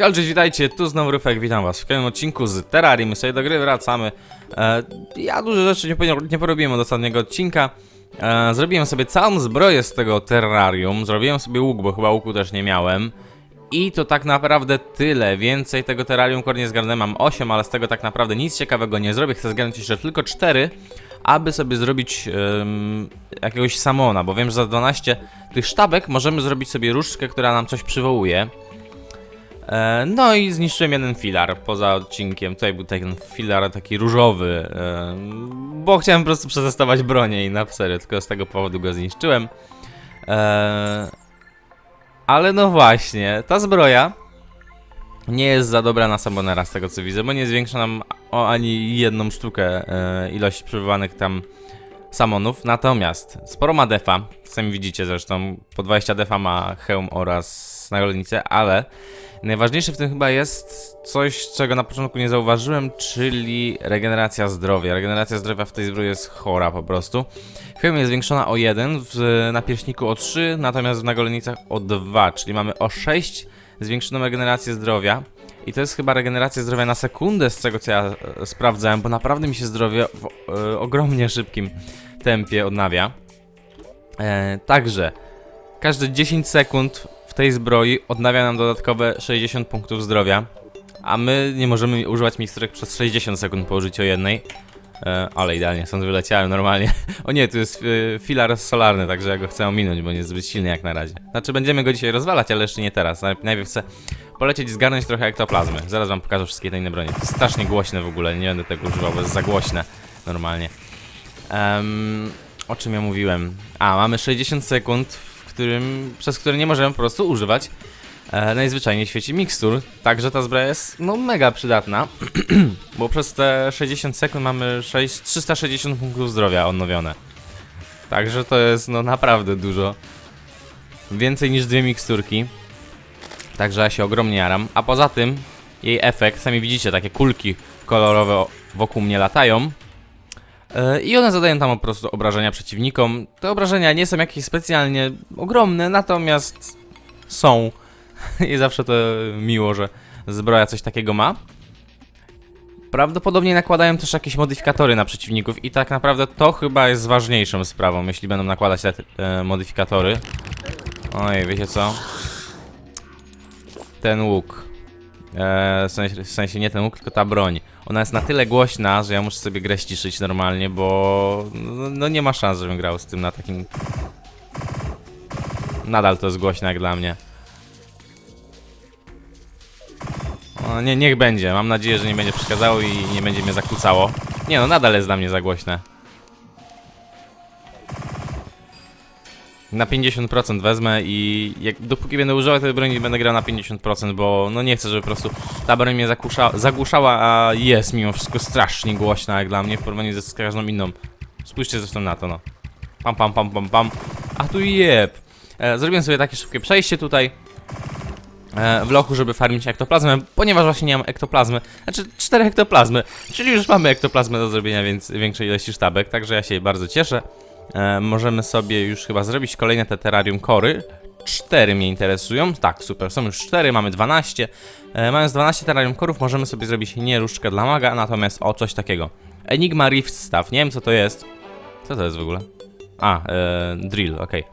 Cześć, witajcie, tu znowu Rufek, witam was w kolejnym odcinku z Terrarii, my sobie do gry wracamy. E, ja dużo rzeczy nie, nie porobiłem od ostatniego odcinka. E, zrobiłem sobie całą zbroję z tego terrarium, zrobiłem sobie łuk, bo chyba łuku też nie miałem. I to tak naprawdę tyle, więcej tego terrarium core nie zgarnę, mam 8, ale z tego tak naprawdę nic ciekawego nie zrobię, chcę zgarnąć jeszcze tylko 4, aby sobie zrobić jakiegoś samona, bo wiem, że za 12 tych sztabek możemy zrobić sobie różdżkę, która nam coś przywołuje. E, No i zniszczyłem jeden filar poza odcinkiem. Tutaj był ten filar taki różowy, e, bo chciałem po prostu przetestować bronię i na serio, tylko z tego powodu go zniszczyłem. E, Ale no właśnie, ta zbroja nie jest za dobra na Summonera z tego co widzę, bo nie zwiększa nam o ani jedną sztukę ilość przybywanych tam Samonów, natomiast sporo ma defa, sami widzicie zresztą, po 20 defa ma hełm oraz nagolnicę, ale najważniejsze w tym chyba jest coś, czego na początku nie zauważyłem, czyli regeneracja zdrowia. Regeneracja zdrowia w tej zbroi jest chora po prostu. Hełm jest zwiększona o 1, w napierśniku o 3, natomiast w nagolnicach o 2, czyli mamy o 6 zwiększoną regenerację zdrowia. I to jest chyba regeneracja zdrowia na sekundę z tego co ja e, sprawdzałem, bo naprawdę mi się zdrowie w e, ogromnie szybkim tempie odnawia. E, także każde 10 sekund w tej zbroi odnawia nam dodatkowe 60 punktów zdrowia, a my nie możemy używać miksturek przez 60 sekund po użyciu jednej. E, ale idealnie, stąd wyleciałem normalnie. o nie, tu jest e, filar solarny, także ja go chcę ominąć, bo nie jest zbyt silny jak na razie. Znaczy będziemy go dzisiaj rozwalać, ale jeszcze nie teraz. Najpierw, chcę polecieć i zgarnąć trochę ektoplazmy. Zaraz wam pokażę wszystkie te inne bronie. To jest strasznie głośne w ogóle, nie będę tego używał, bo jest za głośne normalnie. O czym ja mówiłem? A, mamy 60 sekund, którym, przez które nie możemy po prostu używać e, najzwyczajniej w świecie mikstur. Także ta zbroja jest no mega przydatna, bo przez te 60 sekund mamy 6, 360 punktów zdrowia odnowione. Także to jest no naprawdę dużo. Więcej niż dwie miksturki. Także ja się ogromnie jaram. A poza tym jej efekt, sami widzicie, takie kulki kolorowe wokół mnie latają. E, I one zadają tam po prostu obrażenia przeciwnikom. Te obrażenia nie są jakieś specjalnie ogromne, natomiast są. I zawsze to miło, że zbroja coś takiego ma. Prawdopodobnie nakładają też jakieś modyfikatory na przeciwników i tak naprawdę to chyba jest ważniejszą sprawą, jeśli będą nakładać te e, modyfikatory. Oj, wiecie co? Ten łuk. E, w, sensie, w sensie nie ten łuk, tylko ta broń. Ona jest na tyle głośna, że ja muszę sobie grę ściszyć normalnie, bo no, no nie ma szans, żebym grał z tym na takim... Nadal to jest głośne jak dla mnie. O, nie, niech będzie. Mam nadzieję, że nie będzie przeszkadzało i nie będzie mnie zakłócało. Nie no, nadal jest dla mnie za głośne. Na 50% wezmę i jak, dopóki będę używał tej broni, będę grał na 50%, bo no nie chcę, żeby po prostu ta broń mnie zakusza, zagłuszała, a jest mimo wszystko strasznie głośna jak dla mnie w porównaniu z każdą inną. Spójrzcie zresztą na to, no. Pam, pam, pam, pam, pam. A tu jeb. E, zrobiłem sobie takie szybkie przejście tutaj e, w lochu, żeby farmić ektoplazmę, ponieważ właśnie nie mam ektoplazmy. Znaczy 4 ektoplazmy, czyli już mamy ektoplazmę do zrobienia więc większej ilości sztabek, także ja się bardzo cieszę. E, możemy sobie już chyba zrobić kolejne te terrarium kory. 4 mnie interesują. Tak, super, są już 4, mamy 12. E, mając 12 terrarium korów, możemy sobie zrobić nie różdżkę dla maga, natomiast o coś takiego. Enigma Rift Staff, nie wiem co to jest. Co to jest w ogóle? A, e, drill, okej.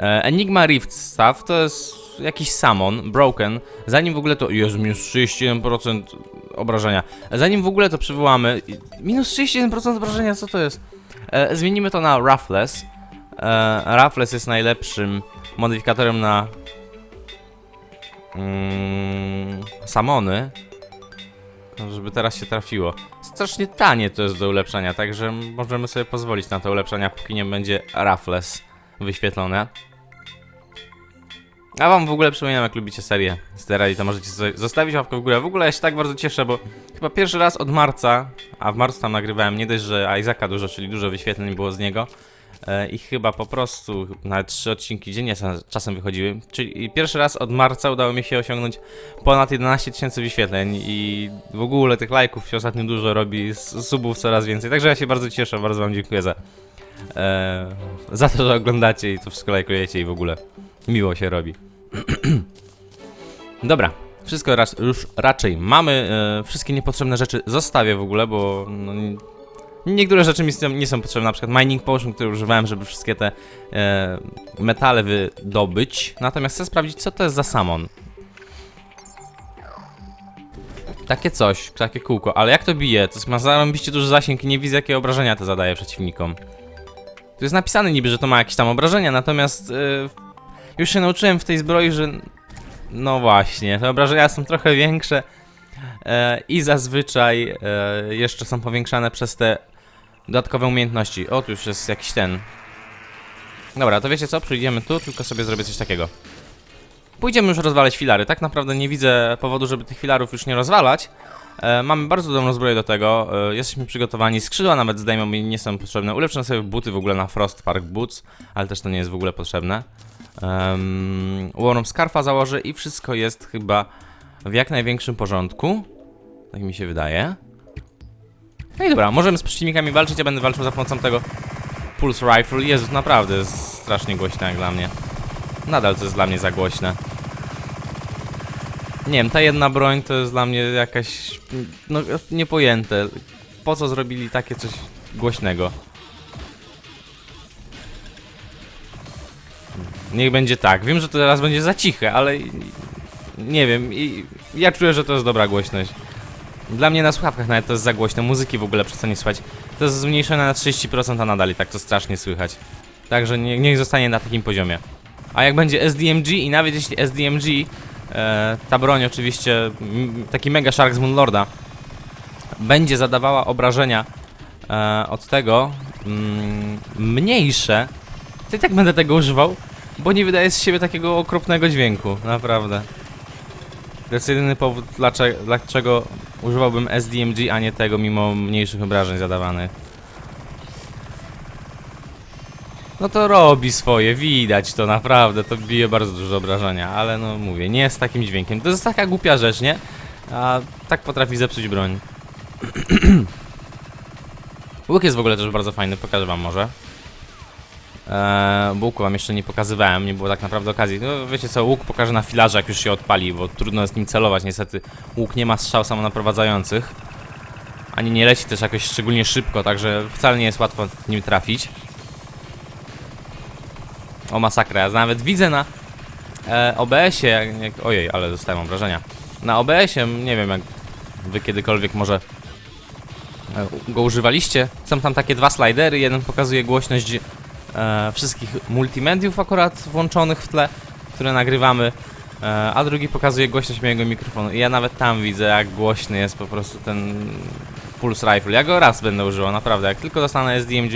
E, Enigma Rift Staff to jest jakiś summon, broken. Zanim w ogóle to. Jest minus 31% obrażenia. Zanim w ogóle to przywołamy. Minus 31% obrażenia, co to jest? E, zmienimy to na Roughless. E, Roughless jest najlepszym modyfikatorem na. Mm, samony. Żeby teraz się trafiło. Strasznie tanie to jest do ulepszania, także możemy sobie pozwolić na to ulepszenia, póki nie będzie Roughless wyświetlone. A wam w ogóle przypominam, jak lubicie serię Sterali, to możecie sobie zostawić łapkę w górę. W ogóle ja się tak bardzo cieszę, bo chyba pierwszy raz od marca, a w marcu tam nagrywałem nie dość, że Isaaca dużo, czyli dużo wyświetleń było z niego. E, I chyba po prostu nawet trzy odcinki dziennie czasem wychodziły. Czyli pierwszy raz od marca udało mi się osiągnąć ponad 11 tysięcy wyświetleń i w ogóle tych lajków się ostatnio dużo robi, subów coraz więcej. Także ja się bardzo cieszę, bardzo wam dziękuję za, e, za to, że oglądacie i to wszystko lajkujecie i w ogóle miło się robi. Dobra, Wszystko rac- już raczej mamy. E, wszystkie niepotrzebne rzeczy zostawię w ogóle, bo no, nie- niektóre rzeczy mi nie są potrzebne. Na przykład mining potion, który używałem, żeby wszystkie te e, metale wydobyć. Natomiast chcę sprawdzić, co to jest za samon. Takie coś, takie kółko, ale jak to bije? To ma zarąbiście duży zasięg i nie widzę jakie obrażenia to zadaje przeciwnikom. Tu jest napisane niby, że to ma jakieś tam obrażenia, natomiast e, już się nauczyłem w tej zbroi, że no właśnie, te obrażenia są trochę większe e, i zazwyczaj e, jeszcze są powiększane przez te dodatkowe umiejętności. O, tu już jest jakiś ten. Dobra, to wiecie co? Przyjdziemy tu, tylko sobie zrobię coś takiego. Pójdziemy już rozwalać filary. Tak naprawdę nie widzę powodu, żeby tych filarów już nie rozwalać. E, mamy bardzo dobrą zbroję do tego. E, jesteśmy przygotowani. Skrzydła nawet zdejmą mi nie są potrzebne. Ulepszę sobie buty w ogóle na Frost Park Boots, ale też to nie jest w ogóle potrzebne. Um, Warm Scarfa założę i wszystko jest chyba w jak największym porządku. Tak mi się wydaje. No i dobra, możemy z przeciwnikami walczyć. Ja będę walczył za pomocą tego Pulse Rifle. Jezus, naprawdę jest strasznie głośne jak dla mnie. Nadal to jest dla mnie za głośne. Nie wiem, ta jedna broń to jest dla mnie jakaś. No, niepojęte. Po co zrobili takie coś głośnego? Niech będzie tak. Wiem, że to teraz będzie za ciche, ale nie wiem. I ja czuję, że to jest dobra głośność. Dla mnie na słuchawkach nawet to jest za głośno. Muzyki w ogóle przestanie słychać. To jest zmniejszone na 30%, a nadal i tak to strasznie słychać. Także nie, niech zostanie na takim poziomie. A jak będzie SDMG i nawet jeśli SDMG, e, ta broń oczywiście, taki Mega Shark z Moonlorda, będzie zadawała obrażenia e, od tego mm, mniejsze, to i tak będę tego używał, bo nie wydaje z siebie takiego okropnego dźwięku, naprawdę. Jedyny powód, dlaczego używałbym SDMG, a nie tego, mimo mniejszych obrażeń zadawanych. No to robi swoje, widać to naprawdę, to bije bardzo dużo obrażenia, ale no mówię, nie z takim dźwiękiem. To jest taka głupia rzecz, nie? A tak potrafi zepsuć broń. Łuk jest w ogóle też bardzo fajny, pokażę wam może. Eee, bo łuku wam jeszcze nie pokazywałem, nie było tak naprawdę okazji. No wiecie co, łuk pokażę na filarze jak już się odpali, bo trudno jest nim celować. Niestety łuk nie ma strzał samonaprowadzających. Ani nie leci też jakoś szczególnie szybko, także wcale nie jest łatwo nim trafić. O masakra, ja nawet widzę na e, OBS-ie, ojej, ale dostałem obrażenia. Na OBS-ie, nie wiem jak wy kiedykolwiek może e, go używaliście. Są tam takie dwa slidery, jeden pokazuje głośność e, wszystkich multimediów akurat włączonych w tle, które nagrywamy, e, a drugi pokazuje głośność mojego mikrofonu. I ja nawet tam widzę jak głośny jest po prostu ten Pulse Rifle. Ja go raz będę używał, naprawdę. Jak tylko dostanę SDMG,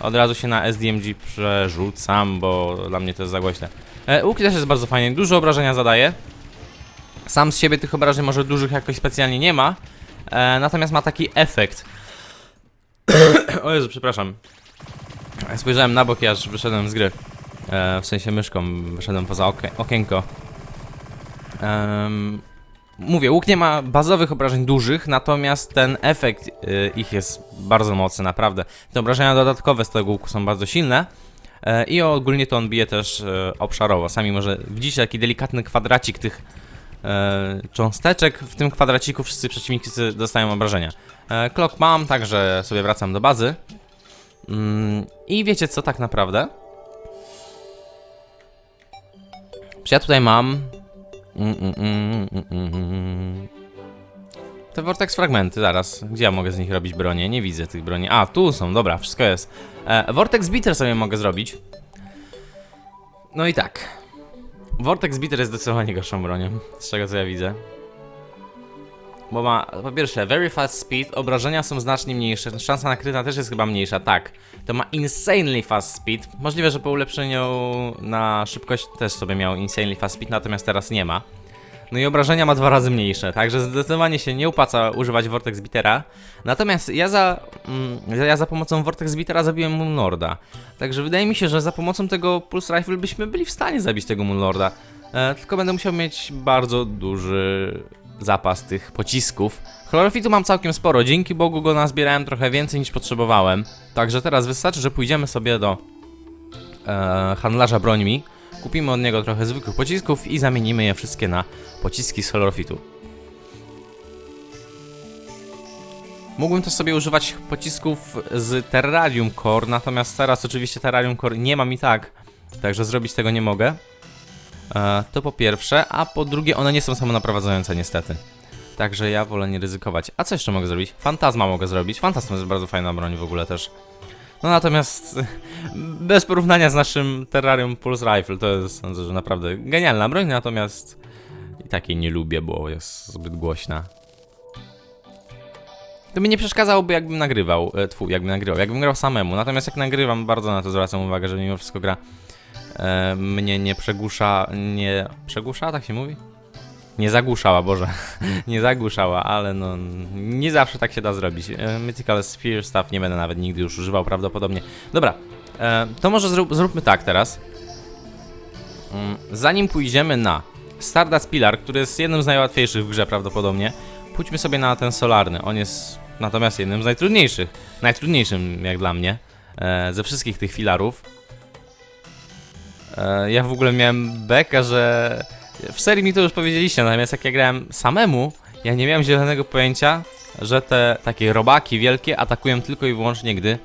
od razu się na SDMG przerzucam, bo dla mnie to jest za głośne. E, łuk też jest bardzo fajny, dużo obrażenia zadaje. Sam z siebie tych obrażeń może dużych jakoś specjalnie nie ma, e, natomiast ma taki efekt. o Jezu, przepraszam. Spojrzałem na bok i aż wyszedłem z gry. E, w sensie myszką wyszedłem poza okie okienko. Mówię, łuk nie ma bazowych obrażeń dużych, natomiast ten efekt y, ich jest bardzo mocny, naprawdę. Te obrażenia dodatkowe z tego łuku są bardzo silne. E, I ogólnie to on bije też e, obszarowo. Sami może widzicie taki delikatny kwadracik tych e, cząsteczek. W tym kwadraciku wszyscy przeciwnicy dostają obrażenia. E, Clock mam, także sobie wracam do bazy. Mm, I wiecie co tak naprawdę? Czy ja tutaj mam... Mm, mm, mm, mm, mm, mm. Te Vortex fragmenty, zaraz. Gdzie ja mogę z nich robić bronię? Nie widzę tych broni. A, tu są, dobra, wszystko jest. E, Vortex Bitter sobie mogę zrobić. No i tak. Vortex Bitter jest zdecydowanie gorszą bronią, z czego co ja widzę. Bo ma, po pierwsze, very fast speed, obrażenia są znacznie mniejsze, szansa na kryta też jest chyba mniejsza, tak. To ma insanely fast speed, możliwe, że po ulepszeniu na szybkość też sobie miał insanely fast speed, natomiast teraz nie ma. No i obrażenia ma dwa razy mniejsze, także zdecydowanie się nie opłaca używać Vortex Bittera. Natomiast ja za, mm, ja za pomocą Vortex Bittera zabiłem Moonlorda. Także wydaje mi się, że za pomocą tego Pulse Rifle byśmy byli w stanie zabić tego Moonlorda. E, tylko będę musiał mieć bardzo duży zapas tych pocisków. Chlorofitu mam całkiem sporo, dzięki Bogu go nazbierałem trochę więcej niż potrzebowałem. Także teraz wystarczy, że pójdziemy sobie do e, handlarza brońmi, kupimy od niego trochę zwykłych pocisków i zamienimy je wszystkie na pociski z Holorfitu. Mógłbym też sobie używać pocisków z Terrarium Core, natomiast teraz oczywiście Terrarium Core nie mam i tak, także zrobić tego nie mogę. E, to po pierwsze, a po drugie one nie są samonaprowadzające niestety. Także ja wolę nie ryzykować. A co jeszcze mogę zrobić? Fantazma mogę zrobić. Fantazma jest bardzo fajna broń w ogóle też. No natomiast bez porównania z naszym Terrarium Pulse Rifle to jest sądzę, że naprawdę genialna broń, natomiast i takiej nie lubię, bo jest zbyt głośna. To mi nie przeszkadzałoby jakbym nagrywał, e, tfu, jakbym nagrywał, jakbym grał samemu, natomiast jak nagrywam bardzo na to zwracam uwagę, że mimo wszystko gra e, mnie nie przegłusza, nie przegłusza, tak się mówi? Nie zagłuszała, Boże. nie zagłuszała, ale no nie zawsze tak się da zrobić. E, Mythical Sphere Stuff nie będę nawet nigdy już używał prawdopodobnie. Dobra, e, to może zrób, zróbmy tak teraz. Mm, Zanim pójdziemy na Stardust Pillar, który jest jednym z najłatwiejszych w grze prawdopodobnie, pójdźmy sobie na ten solarny. On jest natomiast jednym z najtrudniejszych. Najtrudniejszym jak dla mnie e, ze wszystkich tych filarów. E, ja w ogóle miałem bekę, że w serii mi to już powiedzieliście, natomiast jak ja grałem samemu, ja nie miałem zielonego pojęcia, że te takie robaki wielkie atakują tylko i wyłącznie gdy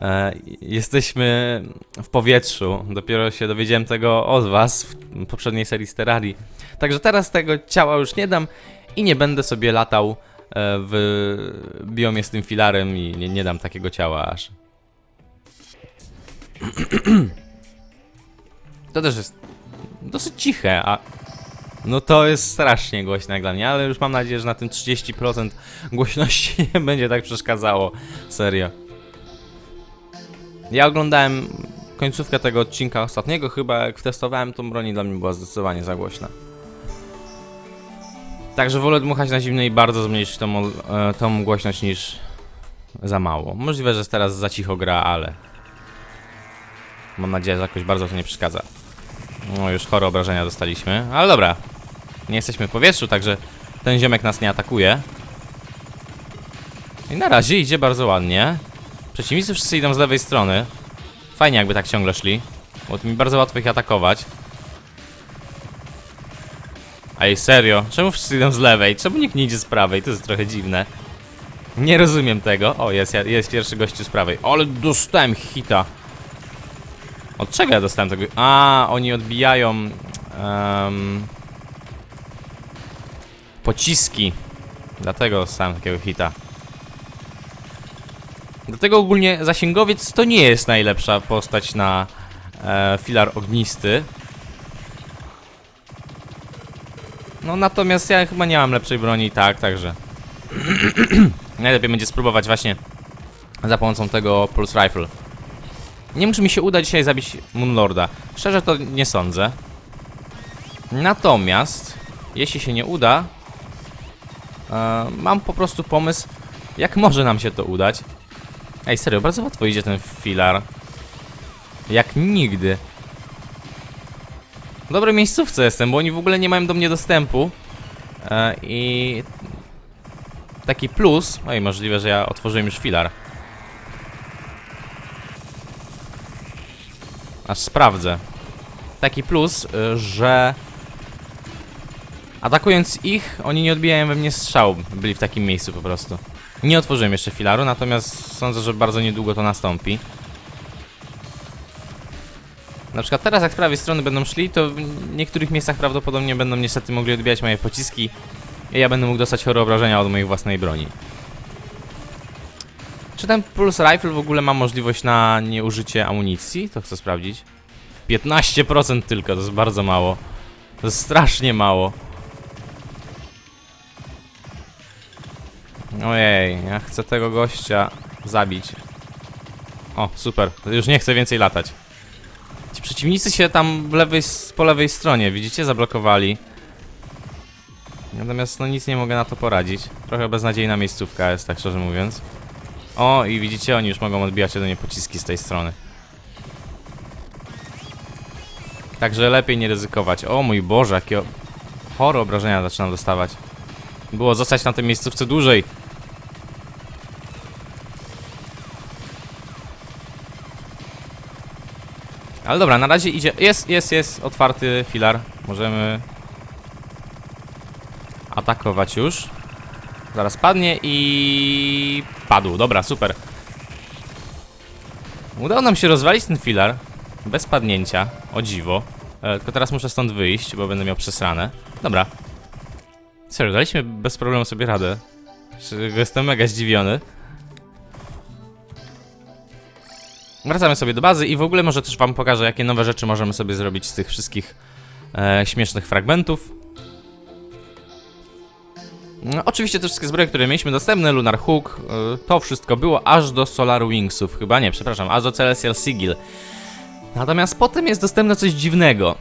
e, jesteśmy w powietrzu. Dopiero się dowiedziałem tego od was w poprzedniej serii z Terrarii. Także teraz tego ciała już nie dam i nie będę sobie latał e, w biomie z tym filarem i nie, nie dam takiego ciała aż. To też jest dosyć ciche, a no to jest strasznie głośne dla mnie, ale już mam nadzieję, że na tym 30% głośności nie będzie tak przeszkadzało. Serio. Ja oglądałem końcówkę tego odcinka ostatniego, chyba jak testowałem tą broń dla mnie była zdecydowanie za głośna. Także wolę dmuchać na zimno i bardzo zmniejszyć tą, e, tą głośność niż za mało. Możliwe, że teraz za cicho gra, ale mam nadzieję, że jakoś bardzo to nie przeszkadza. No już chore obrażenia dostaliśmy, ale dobra. Nie jesteśmy w powietrzu, także ten ziomek nas nie atakuje. I na razie idzie bardzo ładnie. Przeciwnicy wszyscy idą z lewej strony. Fajnie jakby tak ciągle szli, bo mi bardzo łatwo ich atakować. Ej, serio, czemu wszyscy idą z lewej? Czemu nikt nie idzie z prawej? To jest trochę dziwne. Nie rozumiem tego. O, jest, jest pierwszy gościu z prawej. Ale dostałem hita. Od czego ja dostałem tego? A, oni odbijają em, pociski. Dlatego dostałem takiego hita. Dlatego ogólnie zasięgowiec to nie jest najlepsza postać na e, filar ognisty. No natomiast ja chyba nie mam lepszej broni tak, także najlepiej będzie spróbować właśnie za pomocą tego Pulse Rifle. Nie wiem, czy mi się uda dzisiaj zabić Moonlorda. Szczerze to nie sądzę. Natomiast, jeśli się nie uda, e, mam po prostu pomysł, jak może nam się to udać. Ej, serio, bardzo łatwo idzie ten filar. Jak nigdy. W dobrej miejscówce jestem, bo oni w ogóle nie mają do mnie dostępu. E, I taki plus, oj, możliwe, że ja otworzyłem już filar. Aż sprawdzę. Taki plus, y, że atakując ich, oni nie odbijają we mnie strzał. Byli w takim miejscu po prostu. Nie otworzyłem jeszcze filaru, natomiast sądzę, że bardzo niedługo to nastąpi. Na przykład teraz jak z prawej strony będą szli, to w niektórych miejscach prawdopodobnie będą niestety mogli odbijać moje pociski i ja będę mógł dostać chore obrażenia od mojej własnej broni. Czy ten Pulse Rifle w ogóle ma możliwość na nieużycie amunicji? To chcę sprawdzić. 15% tylko, to jest bardzo mało. To jest strasznie mało. Ojej, ja chcę tego gościa zabić. O, super. Już nie chcę więcej latać. Ci przeciwnicy się tam lewej, po lewej stronie, widzicie? Zablokowali. Natomiast no nic nie mogę na to poradzić. Trochę beznadziejna miejscówka jest, tak szczerze mówiąc. O, i widzicie, oni już mogą odbijać mnie pociski z tej strony. Także lepiej nie ryzykować. O mój Boże, jakie chore obrażenia zaczynam dostawać. Było zostać na tej miejscówce dłużej. Ale dobra, na razie idzie. Jest, jest, jest otwarty filar. Możemy atakować już. Zaraz padnie i padł. Dobra, super. Udało nam się rozwalić ten filar bez padnięcia. O dziwo. E, tylko teraz muszę stąd wyjść, bo będę miał przesrane. Dobra. Serio, daliśmy bez problemu sobie radę. Jestem mega zdziwiony. Wracamy sobie do bazy i w ogóle może też wam pokażę, jakie nowe rzeczy możemy sobie zrobić z tych wszystkich e, śmiesznych fragmentów. No, oczywiście te wszystkie zbroje, które mieliśmy dostępne, Lunar Hook, e, to wszystko było aż do Solar Wingsów, chyba nie, przepraszam, aż do Celestial Sigil. Natomiast potem jest dostępne coś dziwnego.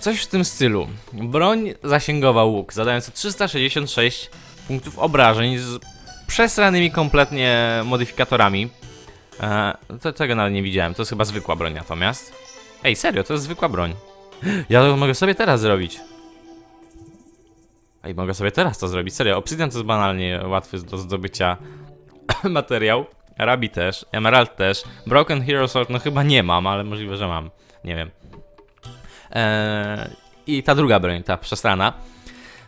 Coś w tym stylu. Broń zasięgowa łuk, zadająca 366 punktów obrażeń z przesranymi kompletnie modyfikatorami. E, to, tego nawet nie widziałem, to jest chyba zwykła broń natomiast. Ej, serio, to jest zwykła broń. Ja to mogę sobie teraz zrobić. Ej, mogę sobie teraz to zrobić, serio. Obsidian to jest banalnie łatwy do zdobycia materiał. Rabi też, Emerald też. Broken Hero Sword, no chyba nie mam, ale możliwe, że mam. Nie wiem. Eee, I ta druga broń, ta przestrana.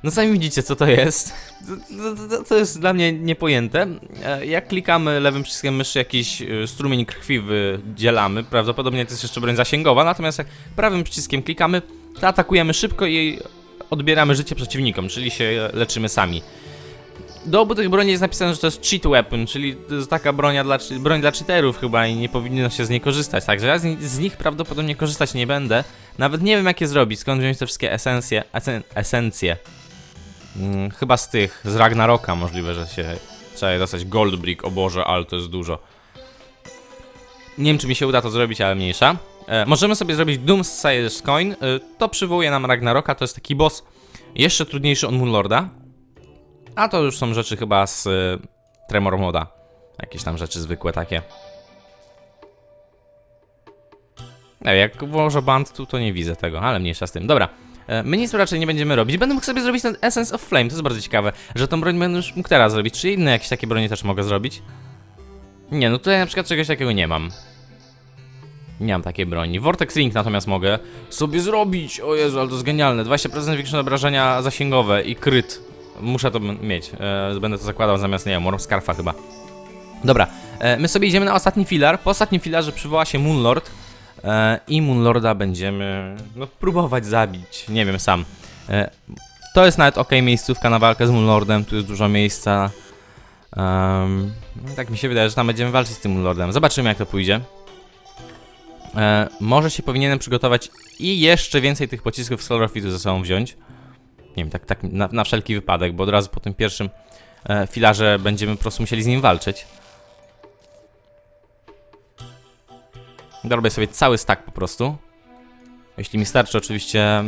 No sami widzicie, co to jest. To, to, to, jest dla mnie niepojęte. E, Jak klikamy lewym przyciskiem myszy, jakiś e, strumień krwi wydzielamy. Prawdopodobnie to jest jeszcze broń zasięgowa, natomiast jak prawym przyciskiem klikamy, to atakujemy szybko i odbieramy życie przeciwnikom, czyli się leczymy sami. Do obu tych broni jest napisane, że to jest cheat weapon, czyli to jest taka broń dla, broń dla cheaterów chyba i nie powinno się z niej korzystać. Także ja z, z nich prawdopodobnie korzystać nie będę. Nawet nie wiem jak je zrobić, skąd wziąć te wszystkie esencje. Esen, esencje. Mm, chyba z tych, z Ragnaroka możliwe, że się trzeba je dostać. Gold Brick, o Boże, ale to jest dużo. Nie wiem czy mi się uda to zrobić, ale mniejsza. E, możemy sobie zrobić Doomsayer's Coin. E, to przywołuje nam Ragnaroka, to jest taki boss jeszcze trudniejszy od Moonlorda. A to już są rzeczy chyba z y, Tremor Moda. Jakieś tam rzeczy zwykłe takie. Nie, jak włożę band tu, to nie widzę tego, ale mniejsza z tym. Dobra, e, my nic raczej nie będziemy robić. Będę mógł sobie zrobić ten Essence of Flame, to jest bardzo ciekawe, że tą broń będę już mógł teraz zrobić. Czy inne jakieś takie bronie też mogę zrobić? Nie, no tutaj na przykład czegoś takiego nie mam. Nie mam takiej broni. Vortex Ring natomiast mogę sobie zrobić. O Jezu, ale to jest genialne. 20% większe obrażenia zasięgowe i kryt. Muszę to mieć. E, będę to zakładał zamiast, nie wiem, Scarfa chyba. Dobra, e, my sobie idziemy na ostatni filar. Po ostatnim filarze przywoła się Moonlord. E, I Moonlorda będziemy no, próbować zabić. Nie wiem sam. E, to jest nawet ok miejscówka na walkę z Moonlordem. Tu jest dużo miejsca. Um, tak mi się wydaje, że tam będziemy walczyć z tym Moonlordem. Zobaczymy jak to pójdzie. E, może się powinienem przygotować i jeszcze więcej tych pocisków z chlorofitu ze sobą wziąć. Nie wiem, tak, tak na, na wszelki wypadek, bo od razu po tym pierwszym e, filarze będziemy po prostu musieli z nim walczyć. Dorobię sobie cały stack po prostu. Jeśli mi starczy oczywiście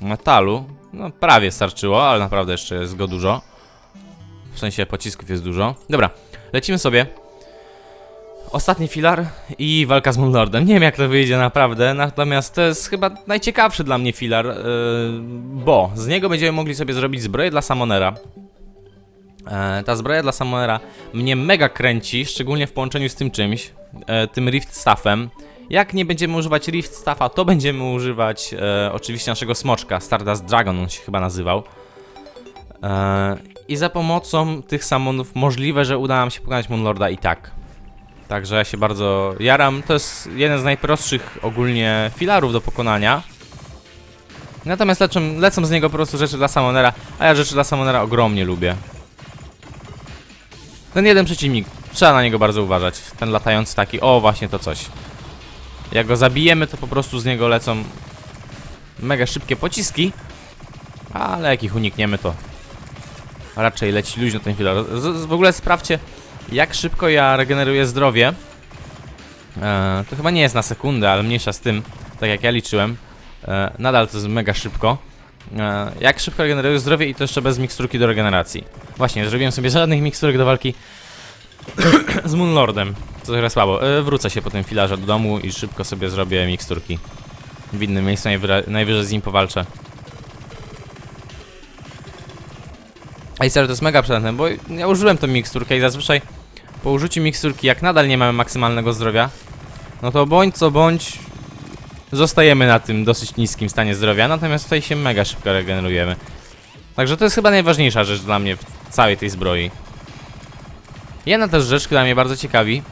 metalu. No prawie starczyło, ale naprawdę jeszcze jest go dużo. W sensie pocisków jest dużo. Dobra, lecimy sobie. Ostatni filar i walka z Moonlordem. Nie wiem jak to wyjdzie naprawdę, natomiast to jest chyba najciekawszy dla mnie filar, yy, bo z niego będziemy mogli sobie zrobić zbroję dla Samonera. E, ta zbroja dla Samonera mnie mega kręci, szczególnie w połączeniu z tym czymś, e, tym Rift Staffem. Jak nie będziemy używać Rift Staffa, to będziemy używać oczywiście naszego smoczka, Stardust Dragon on się chyba nazywał. I za pomocą tych samonów możliwe, że uda nam się pokonać Moonlorda i tak. Także ja się bardzo jaram. To jest jeden z najprostszych ogólnie filarów do pokonania. Natomiast lecą, lecą z niego po prostu rzeczy dla Samonera, a ja rzeczy dla Samonera ogromnie lubię. Ten jeden przeciwnik, trzeba na niego bardzo uważać. Ten latający taki, o właśnie to coś. Jak go zabijemy, to po prostu z niego lecą mega szybkie pociski. Ale jak ich unikniemy, to raczej leci luźno ten filar. Z, z, w ogóle sprawdźcie, jak szybko ja regeneruję zdrowie. E, to chyba nie jest na sekundę, ale mniejsza z tym, tak jak ja liczyłem. E, nadal to jest mega szybko. E, jak szybko regeneruję zdrowie i to jeszcze bez miksturki do regeneracji. Właśnie, nie zrobiłem sobie żadnych miksturek do walki z Moonlordem. Co trochę słabo. E, wrócę się po tym filarze do domu i szybko sobie zrobię miksturki. W innym miejscu najwyżej z nim powalczę. Ej, serio, to jest mega przydatne, bo ja użyłem tą miksturkę i zazwyczaj po użyciu miksturki, jak nadal nie mamy maksymalnego zdrowia, no to bądź co bądź zostajemy na tym dosyć niskim stanie zdrowia, natomiast tutaj się mega szybko regenerujemy. Także to jest chyba najważniejsza rzecz dla mnie w całej tej zbroi. Jedna też rzecz, która mnie bardzo ciekawi,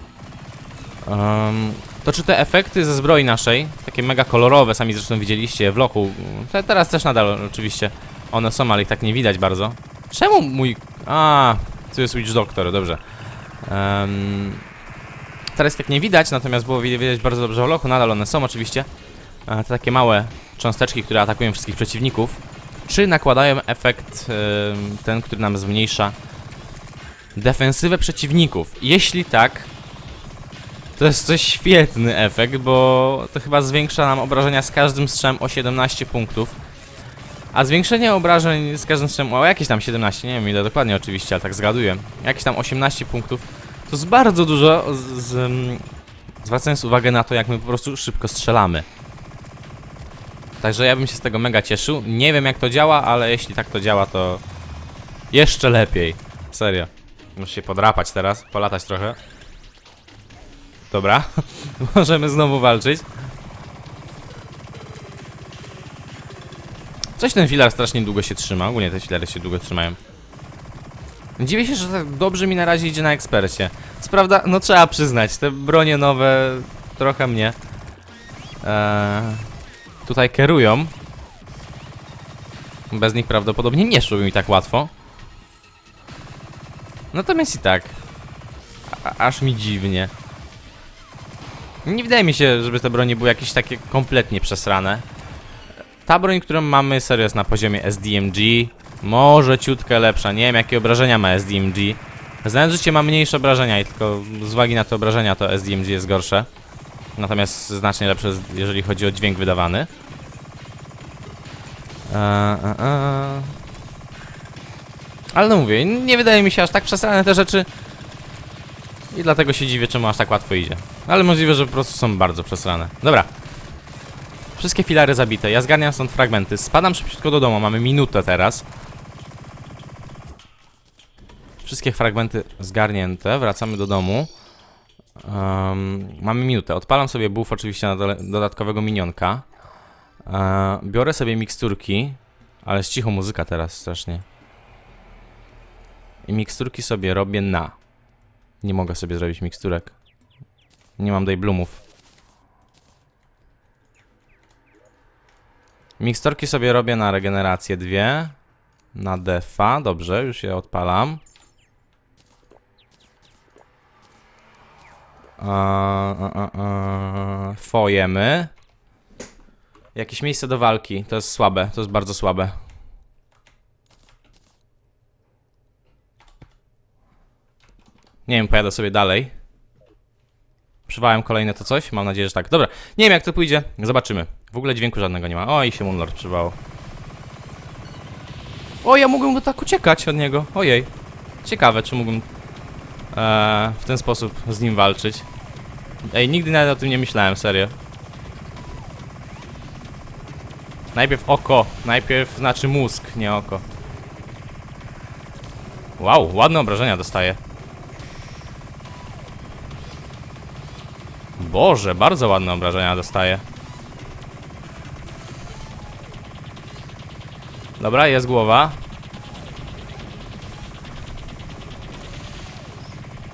em, to czy te efekty ze zbroi naszej, takie mega kolorowe, sami zresztą widzieliście w lochu, te, teraz też nadal oczywiście one są, ale ich tak nie widać bardzo. Czemu mój... A, tu jest Witch Doctor, dobrze. Em, teraz tak nie widać, natomiast było wi- widać bardzo dobrze w lochu, nadal one są oczywiście. E, te takie małe cząsteczki, które atakują wszystkich przeciwników. Czy nakładają efekt ten, który nam zmniejsza defensywę przeciwników? Jeśli tak, to jest to świetny efekt, bo to chyba zwiększa nam obrażenia z każdym strzem o 17 punktów. A zwiększenie obrażeń z każdym strzem o jakieś tam 17, nie wiem ile dokładnie oczywiście, ale tak zgaduję. Jakieś tam 18 punktów. To jest bardzo dużo, z, z, mm, zwracając uwagę na to, jak my po prostu szybko strzelamy. Także ja bym się z tego mega cieszył. Nie wiem jak to działa, ale jeśli tak to działa, to jeszcze lepiej. Serio. Muszę się podrapać teraz, polatać trochę. Dobra, możemy znowu walczyć. Coś ten filar strasznie długo się trzyma. Ogólnie te filary się długo trzymają. Dziwię się, że tak dobrze mi na razie idzie na ekspercie. Co prawda, no trzeba przyznać, te bronie nowe trochę mnie e, tutaj kierują. Bez nich prawdopodobnie nie szłoby mi tak łatwo. Natomiast i tak. A, aż mi dziwnie. Nie wydaje mi się, żeby te bronie były jakieś takie kompletnie przesrane. Ta broń, którą mamy, serio jest na poziomie SDMG. Może ciutkę lepsza. Nie wiem, jakie obrażenia ma SDMG. Znając życie ma mniejsze obrażenia i tylko z uwagi na te obrażenia to SDMG jest gorsze. Natomiast znacznie lepsze, jeżeli chodzi o dźwięk wydawany. Eee, eee. Ale no mówię, nie wydaje mi się aż tak przesrane te rzeczy. I dlatego się dziwię, czemu aż tak łatwo idzie. Ale możliwe, że po prostu są bardzo przesrane. Dobra. Wszystkie filary zabite. Ja zgarniam stąd fragmenty. Spadam szybciutko do domu. Mamy minutę teraz. Wszystkie fragmenty zgarnięte. Wracamy do domu. Em, mamy minutę. Odpalam sobie buff oczywiście na dodatkowego minionka. E, biorę sobie miksturki. Ale z cicho muzyka teraz strasznie. I miksturki sobie robię na. Nie mogę sobie zrobić miksturek. Nie mam dayblumów. Miksturki sobie robię na regenerację dwie. Na defa, dobrze, już je odpalam. Eee, Fojemy. Jakieś miejsce do walki. To jest słabe, to jest bardzo słabe. Nie wiem, pojadę sobie dalej. Przywałem kolejne to coś? Mam nadzieję, że tak. Dobra, nie wiem jak to pójdzie. Zobaczymy. W ogóle dźwięku żadnego nie ma. O, i się Moonlord przywało. O, ja mógłbym go tak uciekać od niego. Ojej. Ciekawe, czy mógłbym e, w ten sposób z nim walczyć. Ej, nigdy nawet o tym nie myślałem, serio. Najpierw oko, najpierw znaczy mózg, nie oko. Wow, ładne obrażenia dostaje. Boże, bardzo ładne obrażenia dostaje. Dobra, jest głowa.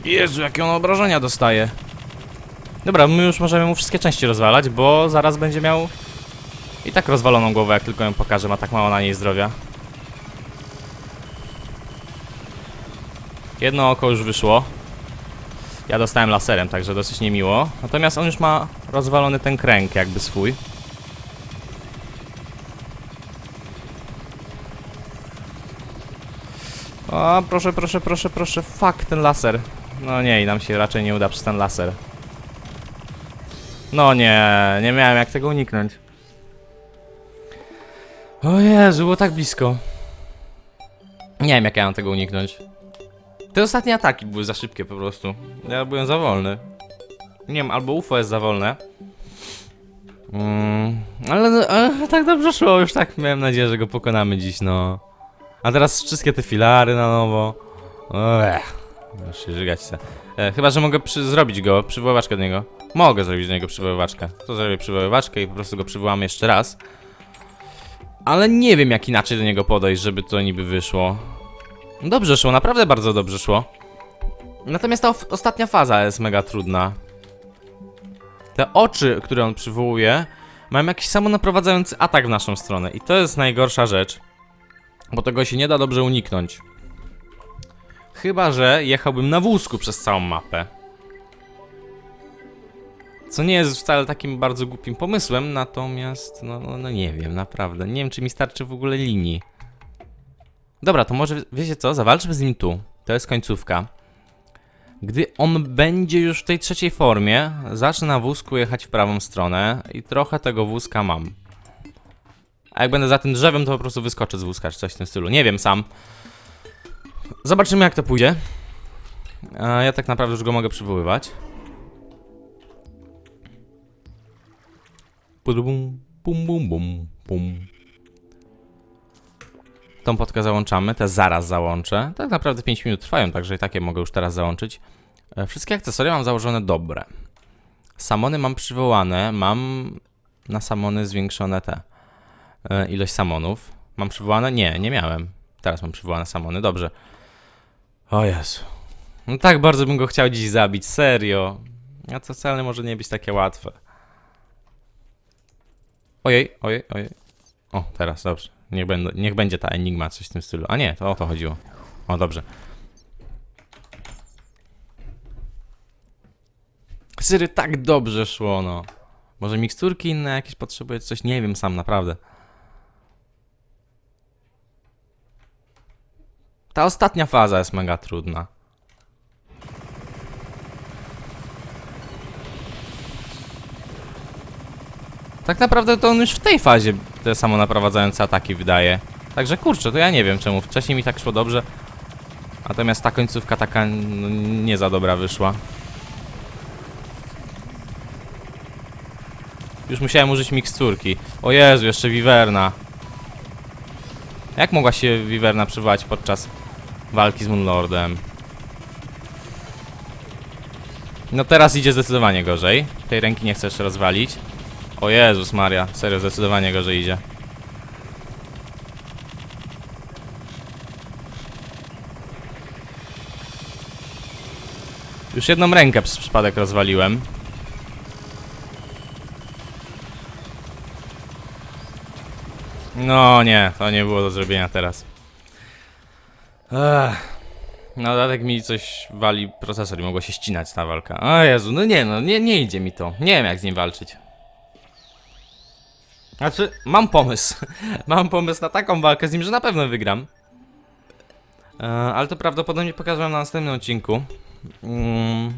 Jezu, jakie on obrażenia dostaje. Dobra, my już możemy mu wszystkie części rozwalać, bo zaraz będzie miał i tak rozwaloną głowę, jak tylko ją pokażę, ma tak mało na niej zdrowia. Jedno oko już wyszło. Ja dostałem laserem, także dosyć niemiło. Natomiast on już ma rozwalony ten kręg jakby swój. O, proszę, proszę, proszę, proszę. Fuck, ten laser. No nie, i nam się raczej nie uda przez ten laser. No nie, nie miałem jak tego uniknąć. O Jezu, było tak blisko. Nie wiem jak ja mam tego uniknąć. Te ostatnie ataki były za szybkie po prostu. Ja byłem za wolny. Nie wiem, albo UFO jest za wolne. Mm, ale, ale tak dobrze szło, już tak miałem nadzieję, że go pokonamy dziś, no. A teraz wszystkie te filary na nowo. Ech. Już się żygać chce. E, chyba, że mogę zrobić go, przywoływaczkę do niego. Mogę zrobić do niego przywoływaczkę. To zrobię przywoływaczkę i po prostu go przywołam jeszcze raz. Ale nie wiem, jak inaczej do niego podejść, żeby to niby wyszło. Dobrze szło, naprawdę bardzo dobrze szło. Natomiast ta ostatnia faza jest mega trudna. Te oczy, które on przywołuje, mają jakiś samonaprowadzający atak w naszą stronę. I to jest najgorsza rzecz. Bo tego się nie da dobrze uniknąć. Chyba, że jechałbym na wózku przez całą mapę. Co nie jest wcale takim bardzo głupim pomysłem, natomiast, no, no, no nie wiem, naprawdę. Nie wiem, czy mi starczy w ogóle linii. Dobra, to może, wiecie co, zawalczmy z nim tu. To jest końcówka. Gdy on będzie już w tej trzeciej formie, zacznę na wózku jechać w prawą stronę i trochę tego wózka mam. A jak będę za tym drzewem, to po prostu wyskoczę z wózka, czy coś w tym stylu. Nie wiem sam. Zobaczymy, jak to pójdzie. A ja tak naprawdę już go mogę przywoływać. Pudum, bum, bum, bum, bum. Tą podkę załączamy, te zaraz załączę. Tak naprawdę 5 minut trwają, także i takie mogę już teraz załączyć. E, Wszystkie akcesoria mam założone dobre. Samony mam przywołane, mam na samony zwiększone te e, ilość samonów. Mam przywołane? Nie, nie miałem. Teraz mam przywołane samony, dobrze. O Jezu. No tak bardzo bym go chciał dziś zabić, serio. A to wcale może nie być takie łatwe. Ojej, ojej, ojej. O, teraz, dobrze. Niech, niech będzie ta enigma, coś w tym stylu. A nie, to o to chodziło. O, dobrze. Syry tak dobrze szło, no. Może miksturki inne jakieś potrzebuje, coś, nie wiem sam, naprawdę. Ta ostatnia faza jest mega trudna. Tak naprawdę to on już w tej fazie te samonaprowadzające ataki wydaje. Także kurczę, to ja nie wiem czemu. Wcześniej mi tak szło dobrze. Natomiast ta końcówka taka no, nie za dobra wyszła. Już musiałem użyć miksturki. O Jezu, jeszcze Wiwerna. Jak mogła się Wiwerna przywołać podczas walki z Moonlordem? No teraz idzie zdecydowanie gorzej. Tej ręki nie chcę jeszcze rozwalić. O Jezus Maria, serio, zdecydowanie gorzej idzie. Już jedną rękę przez przypadek rozwaliłem. No nie, to nie było do zrobienia teraz. Ech. No dodatek mi coś wali procesor i mogło się ścinać ta walka. O Jezu, no nie no, nie, nie idzie mi to. Nie wiem jak z nim walczyć. Znaczy, mam pomysł. mam pomysł na taką walkę z nim, że na pewno wygram. E, ale to prawdopodobnie pokażę na następnym odcinku. Mm.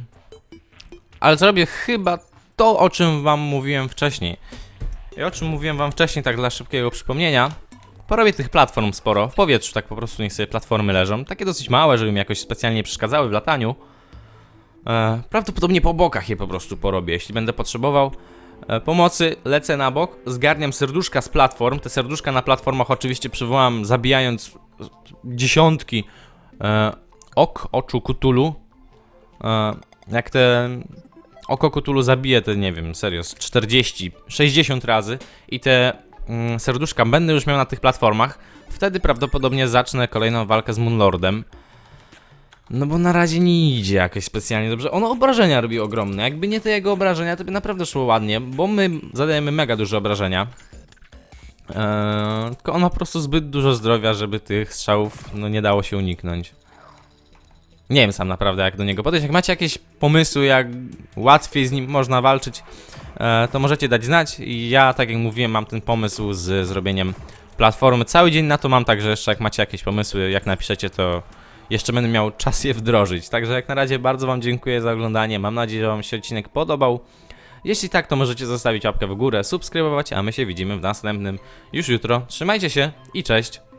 Ale zrobię chyba to, o czym wam mówiłem wcześniej. I o czym mówiłem wam wcześniej, tak dla szybkiego przypomnienia. Porobię tych platform sporo. W powietrzu tak po prostu niech sobie platformy leżą. Takie dosyć małe, żeby mi jakoś specjalnie nie przeszkadzały w lataniu. E, prawdopodobnie po bokach je po prostu porobię, jeśli będę potrzebował pomocy, lecę na bok, zgarniam serduszka z platform. Te serduszka na platformach oczywiście przywołam, zabijając dziesiątki e, ok, oczu Kutulu. E, jak te oko Kutulu zabije, to nie wiem, serio, z 40, 60 razy i te mm, serduszka będę już miał na tych platformach, wtedy prawdopodobnie zacznę kolejną walkę z Moonlordem. No bo na razie nie idzie jakoś specjalnie dobrze. Ono obrażenia robi ogromne. Jakby nie te jego obrażenia, to by naprawdę szło ładnie, bo my zadajemy mega duże obrażenia. Eee, tylko on ma po prostu zbyt dużo zdrowia, żeby tych strzałów no, nie dało się uniknąć. Nie wiem sam naprawdę jak do niego podejść. Jak macie jakieś pomysły, jak łatwiej z nim można walczyć, e, to możecie dać znać. I ja, tak jak mówiłem, mam ten pomysł z zrobieniem platformy. Cały dzień na to mam, także jeszcze jak macie jakieś pomysły, jak napiszecie, to jeszcze będę miał czas je wdrożyć. Także jak na razie bardzo Wam dziękuję za oglądanie. Mam nadzieję, że Wam się odcinek podobał. Jeśli tak, to możecie zostawić łapkę w górę, subskrybować, a my się widzimy w następnym już jutro. Trzymajcie się i cześć!